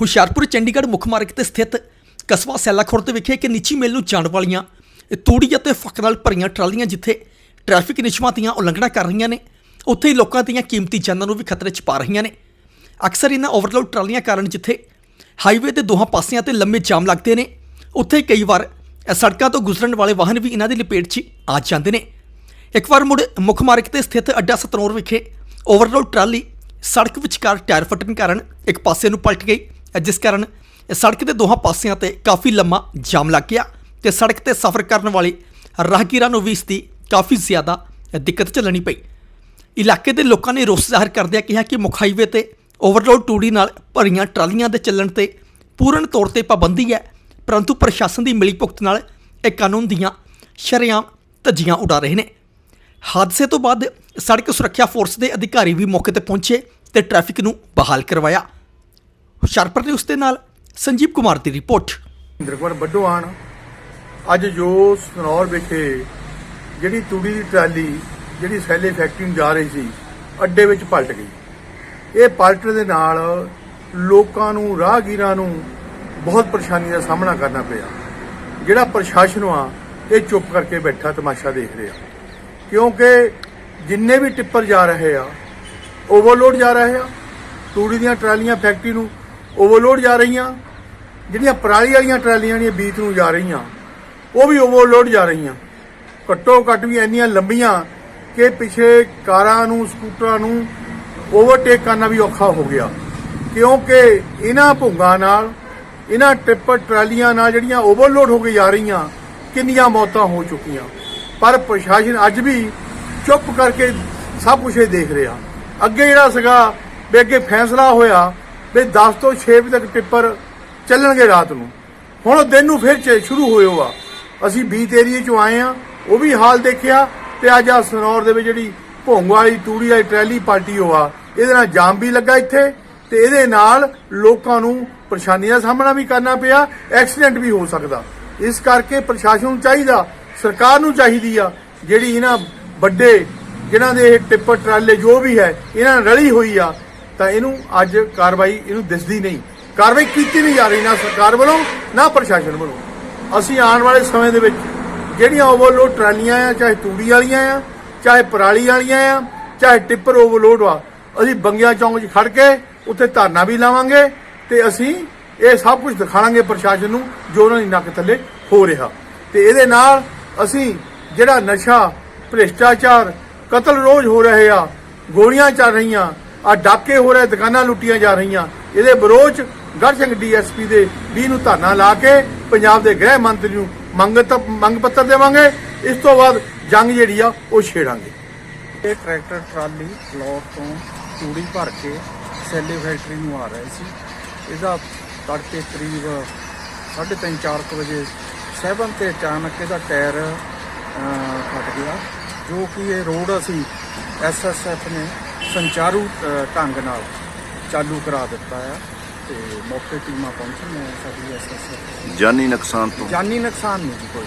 ਹੁਸ਼ਿਆਰਪੁਰ ਚੰਡੀਗੜ੍ਹ ਮੁੱਖ ਮਾਰਗ ਤੇ ਸਥਿਤ ਕਸਬਾ ਸੈਲਾ ਖੁਰਦ ਵਿਖੇ ਇੱਕ ਨਿੱਜੀ ਮੇਲ ਨੂੰ ਜਾਣ ਵਾਲੀਆਂ ਤੂੜੀ ਅਤੇ ਫੱਕ ਨਾਲ ਭਰੀਆਂ ਟਰਾਲੀਆਂ ਜਿੱਥੇ ਟ੍ਰੈਫਿਕ ਨਿਯਮਾਂ ਦੀਆਂ ਉਲੰਘਣਾ ਕਰ ਰਹੀਆਂ ਨੇ, ਉੱਥੇ ਹੀ ਲੋਕਾਂ ਦੀਆਂ ਕੀਮਤੀ ਜਾਨਾਂ ਨੂੰ ਵੀ ਖਤਰੇ 'ਚ ਪਾ ਰਹੀਆਂ ਨੇ। ਅਕਸਰ ਇਹਨਾਂ ਓਵਰਲੋਡ ਟਰਾਲੀਆਂ ਕਾਰਨ ਜਿੱਥੇ ਹਾਈਵੇ ਦੇ ਦੋਹਾਂ ਪਾਸਿਆਂ ਤੇ ਲੰਮੇ ਜਾਮ ਲੱਗਦੇ ਨੇ, ਉੱਥੇ ਕਈ ਵਾਰ ਸੜਕਾਂ ਤੋਂ ਗੁਜ਼ਰਨ ਵਾਲੇ ਵਾਹਨ ਵੀ ਇਹਨਾਂ ਦੀ ਲਪੇਟ 'ਚ ਆ ਜਾਂਦੇ ਨੇ। ਇੱਕ ਵਾਰ ਮੁੜ ਮੁੱਖ ਮਾਰਗ ਤੇ ਸਥਿਤ ਅੱਡਾ ਸਤਨੌਰ ਵਿਖੇ ਓਵਰਲੋਡ ਟਰਾਲੀ ਸੜਕ ਵਿਚਕਾਰ ਟਾਇਰ ਫਟਣ ਕਾਰਨ ਇੱਕ ਪਾਸੇ ਨੂੰ ਪਲਟ ਗਈ। ਜਿਸ ਕਾਰਨ ਸੜਕ ਦੇ ਦੋਹਾਂ ਪਾਸਿਆਂ ਤੇ ਕਾਫੀ ਲੰਮਾ ਜਾਮ ਲੱਗ ਗਿਆ ਤੇ ਸੜਕ ਤੇ ਸਫ਼ਰ ਕਰਨ ਵਾਲੇ ਰਾਹਗੀਰਾਂ ਨੂੰ ਵੀ ਇਸ ਦੀ ਕਾਫੀ ਜ਼ਿਆਦਾ ਦਿੱਕਤ ਝੱਲਣੀ ਪਈ। ਇਲਾਕੇ ਦੇ ਲੋਕਾਂ ਨੇ ਰੋਸ ਜ਼ਾਹਰ ਕਰਦਿਆਂ ਕਿਹਾ ਕਿ ਮੁੱਖ ਹਾਈਵੇ ਤੇ ਓਵਰਲੋਡ ਟੂੜੀ ਨਾਲ ਭਰੀਆਂ ਟਰਾਲੀਆਂ ਦੇ ਚੱਲਣ ਤੇ ਪੂਰਨ ਤੌਰ ਤੇ ਪਾਬੰਦੀ ਹੈ, ਪਰੰਤੂ ਪ੍ਰਸ਼ਾਸਨ ਦੀ ਮਿਲੀਭੁਗਤ ਨਾਲ ਇਹ ਕਾਨੂੰਨ ਦੀਆਂ ਸ਼ਰੇਆਮ ਧੱਜੀਆਂ ਉਡਾ ਰਹੇ ਨੇ। ਹਾਦਸੇ ਤੋਂ ਬਾਅਦ ਸੜਕ ਸੁਰੱਖਿਆ ਫੋਰਸ ਦੇ ਅਧਿਕਾਰੀ ਵੀ ਮੌਕੇ ਤੇ ਪਹੁੰਚੇ ਤੇ ਟ੍ਰੈਫਿਕ ਨੂੰ ਬਹਾਲ ਕਰਵਾਇਆ। ਹੁਸ਼ਿਆਰਪੁਰ ਨਿਊਜ਼ ਦੇ ਨਾਲ ਸੰਜੀਵ ਕੁਮਾਰ ਦੀ ਰਿਪੋਰਟ। ਇੰਦਰ ਕੁਮਾਰ ਬੱਡੋਆਣ ਅੱਜ ਜੋ ਸਨੌਰ ਵਿਖੇ ਜਿਹੜੀ ਤੂੜੀ ਦੀ ਟਰਾਲੀ, ਜਿਹੜੀ ਸੈਲੇ ਫੈਕਟਰੀ ਨੂੰ ਜਾ ਰਹੀ ਸੀ, ਅੱਡੇ ਵਿੱਚ ਪਲਟ ਗਈ। ਇਹ ਪਲਟਣ ਦੇ ਨਾਲ ਲੋਕਾਂ ਨੂੰ, ਰਾਹਗੀਰਾਂ ਨੂੰ ਬਹੁਤ ਪਰੇਸ਼ਾਨੀ ਦਾ ਸਾਹਮਣਾ ਕਰਨਾ ਪਿਆ। ਜਿਹੜਾ ਪ੍ਰਸ਼ਾਸਨ ਆ, ਇਹ ਚੁੱਪ ਕਰਕੇ ਬੈਠਾ, ਤਮਾਸ਼ਾ ਦੇਖ ਰਿਹਾ। ਕਿਉਂਕਿ ਜਿੰਨੇ ਵੀ ਟਿੱਪਰ ਜਾ ਰਹੇ ਆ ਓਵਰਲੋਡ ਜਾ ਰਹੇ ਆ, ਤੂੜੀ ਦੀਆਂ ਟਰਾਲੀਆਂ ਫੈਕਟਰੀ ਨੂੰ ਓਵਰਲੋਡ ਜਾ ਰਹੀਆਂ, ਜਿਹੜੀਆਂ ਪਰਾਲੀ ਵਾਲੀਆਂ ਟਰਾਲੀਆਂ ਜਿਹੜੀਆਂ ਬੀਤ ਨੂੰ ਜਾ ਰਹੀਆਂ, ਉਹ ਵੀ ਓਵਰਲੋਡ ਜਾ ਰਹੀਆਂ। ਘੱਟੋ ਘੱਟ ਵੀ ਇੰਨੀਆਂ ਲੰਬੀਆਂ ਕਿ ਪਿਛੇ ਕਾਰਾਂ ਨੂੰ, ਸਕੂਟਰਾਂ ਨੂੰ ਓਵਰਟੇਕ ਕਰਨਾ ਵੀ ਔਖਾ ਹੋ ਗਿਆ। ਕਿਉਂਕਿ ਇਹਨਾਂ ਭੁੰਗਾਂ ਨਾਲ, ਇਹਨਾਂ ਟਿੱਪਰ ਟਰਾਲੀਆਂ ਨਾਲ ਜਿਹੜੀਆਂ ਓਵਰਲੋਡ ਹੋ ਕੇ ਜਾ ਰਹੀਆਂ, ਕਿੰਨੀਆਂ ਮੌਤਾਂ ਹੋ ਚੁੱਕੀਆਂ। ਪਰ ਪ੍ਰਸ਼ਾਸਨ ਅੱਜ ਵੀ ਚੁੱਪ ਕਰਕੇ ਸਭ ਕੁਝ ਇਹ ਦੇਖ ਰਿਹਾ। ਅੱਗੇ ਜਿਹੜਾ ਸੀਗਾ, ਵੀ ਅੱਗੇ ਫੈਸਲਾ ਹੋਇਆ ਵੀ 10 ਤੋਂ 6 ਵਜੇ ਤੱਕ ਟਿੱਪਰ ਚੱਲਣਗੇ ਰਾਤ ਨੂੰ। ਹੁਣ ਉਹ ਦਿਨ ਨੂੰ ਫਿਰ ਸ਼ੁਰੂ ਹੋਇਆ ਆ। ਅਸੀਂ ਬੀਤ ਏਰੀਏ ਚੋਂ ਆਏ ਆ ਉਹ ਵੀ ਹਾਲ ਦੇਖਿਆ ਤੇ ਅੱਜ ਆ ਸਨੌਰ ਦੇ ਵਿੱਚ ਜਿਹੜੀ ਭੋਂਗ ਵਾਲੀ, ਤੂੜੀ ਵਾਲੀ ਟਰੈਲੀ ਪਾਰਟੀ ਹੋਆ ਇਹਦੇ ਨਾਲ ਜਾਮ ਵੀ ਲੱਗਾ ਇੱਥੇ ਤੇ ਇਹਦੇ ਨਾਲ ਲੋਕਾਂ ਨੂੰ ਪਰੇਸ਼ਾਨੀ ਦਾ ਸਾਹਮਣਾ ਵੀ ਕਰਨਾ ਪਿਆ, ਐਕਸੀਡੈਂਟ ਵੀ ਹੋ ਸਕਦਾ। ਇਸ ਕਰਕੇ ਪ੍ਰਸ਼ਾਸਨ ਨੂੰ ਚਾਹੀਦਾ, ਸਰਕਾਰ ਨੂੰ ਚਾਹੀਦੀ ਆ, ਜਿਹੜੀ ਇਹਨਾਂ ਵੱਡੇ, ਜਿਨ੍ਹਾਂ ਦੇ ਇਹ ਟਿੱਪਰ ਟਰਾਲੇ ਜੋ ਵੀ ਹੈ, ਇਹਨਾਂ ਨਾਲ ਰਲੀ ਹੋਈ ਆ ਤਾਂ ਇਹਨੂੰ ਅੱਜ ਕਾਰਵਾਈ ਇਹਨੂੰ ਦਿਸਦੀ ਨਹੀਂ। ਕਾਰਵਾਈ ਕੀਤੀ ਨਹੀਂ ਜਾ ਰਹੀ ਨਾ ਸਰਕਾਰ ਵੱਲੋਂ, ਨਾ ਪ੍ਰਸ਼ਾਸਨ ਵੱਲੋਂ। ਅਸੀਂ ਆਉਣ ਵਾਲੇ ਸਮੇਂ ਦੇ ਵਿੱਚ ਜਿਹੜੀਆਂ ਓਵਰਲੋਡ ਟਰਾਲੀਆਂ ਆ, ਚਾਹੇ ਤੂੜੀ ਵਾਲੀਆਂ ਆ, ਚਾਹੇ ਪਰਾਲੀ ਵਾਲੀਆਂ ਆ, ਚਾਹੇ ਟਿੱਪਰ ਓਵਰਲੋਡ ਆ, ਅਸੀਂ ਬੰਗਿਆ ਚੌਂਕ 'ਚ ਖੜ ਕੇ ਉੱਥੇ ਧਰਨਾ ਵੀ ਲਾਵਾਂਗੇ ਤੇ ਅਸੀਂ ਇਹ ਸਭ ਕੁਝ ਦਿਖਾਵਾਂਗੇ ਪ੍ਰਸ਼ਾਸਨ ਨੂੰ ਜੋ ਉਹਨਾਂ ਦੀ ਨੱਕ ਥੱਲੇ ਹੋ ਰਿਹਾ। ਤੇ ਇਹਦੇ ਨਾਲ ਅਸੀਂ ਜਿਹੜਾ ਨਸ਼ਾ, ਭ੍ਰਿਸ਼ਟਾਚਾਰ, ਕਤਲ ਰੋਜ਼ ਹੋ ਰਹੇ ਆ, ਗੋਲੀਆਂ ਚੱਲ ਰਹੀਆਂ ਆ ਡਾਕੇ ਹੋ ਰਹੇ ਦੁਕਾਨਾਂ ਲੁੱਟੀਆਂ ਜਾ ਰਹੀਆਂ। ਇਹਦੇ ਵਿਰੋਧ 'ਚ ਗੜ੍ਹ ਸਿੰਘ ਡੀਐਸਪੀ ਦੇ ਵੀ ਨੂੰ ਧਰਨਾ ਲਾ ਕੇ ਪੰਜਾਬ ਦੇ ਗ੍ਰਹਿ ਮੰਤਰੀ ਨੂੰ ਮੰਗ ਮੰਗ ਪੱਤਰ ਦੇਵਾਂਗੇ। ਇਸ ਤੋਂ ਬਾਅਦ ਜੰਗ ਜਿਹੜੀ ਆ ਉਹ ਛੇੜਾਂਗੇ। ਇਹ ਟਰੈਕਟਰ ਟਰਾਲੀ ਪਲੋਟ ਤੋਂ ਤੂੜੀ ਭਰ ਕੇ ਸੈਲੇ ਫੈਕਟਰੀ ਨੂੰ ਆ ਰਹੇ ਸੀ। ਇਹਦਾ ਤੜਕੇ ਕਰੀਬ 3:30 4 ਵਜੇ ਸੈਵਨ ਤੇ ਅਚਾਨਕ ਇਹਦਾ ਟਾਇਰ ਅਹ, ਫਟ ਗਿਆ। ਜੋ ਕਿ ਇਹ ਰੋਡ ਅਸੀਂ ਐਸਐਸਐਫ ਨੇ ਸੰਚਾਰੂ ਢੰਗ ਨਾਲ ਚਾਲੂ ਕਰਾ ਦਿੱਤਾ ਆ ਤੇ ਮੌਕੇ ਟੀਮਾਂ ਪਹੁੰਚੀਆਂ ਸਾਡੀ ਐਸਐਸਐਫ ਜਾਨੀ ਨੁਕਸਾਨ ਤੋਂ? ਜਾਨੀ ਨੁਕਸਾਨ ਨਹੀਂ ਜੀ ਕੋਈ